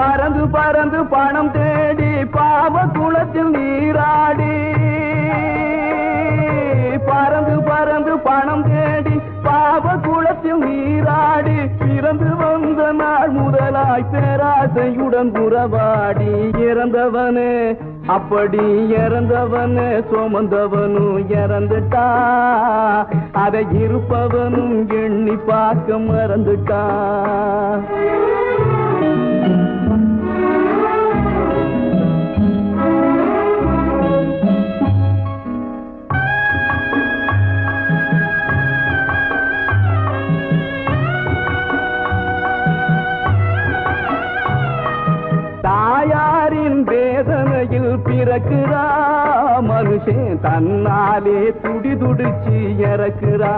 பறந்து பறந்து பணம் தேடி பாவ குளத்தில் நீராடி. பறந்து பறந்து பணம் தேடி பாவ குளத்தில் நீராடி. பிறந்து வந்த நாள் முதலாய் பேராசையுடன் உறவாடி. இறந்தவனே அப்படி இறந்தவனே சுமந்தவனும் இறந்துட்டா. அதை இருப்பவனும் எண்ணி பார்க்க மறந்துட்டான் தாயாரின் வேதனையில் பிறக்கிறா மனுஷன் தன்னாலே துடிதுடிச்சு இறக்கிறா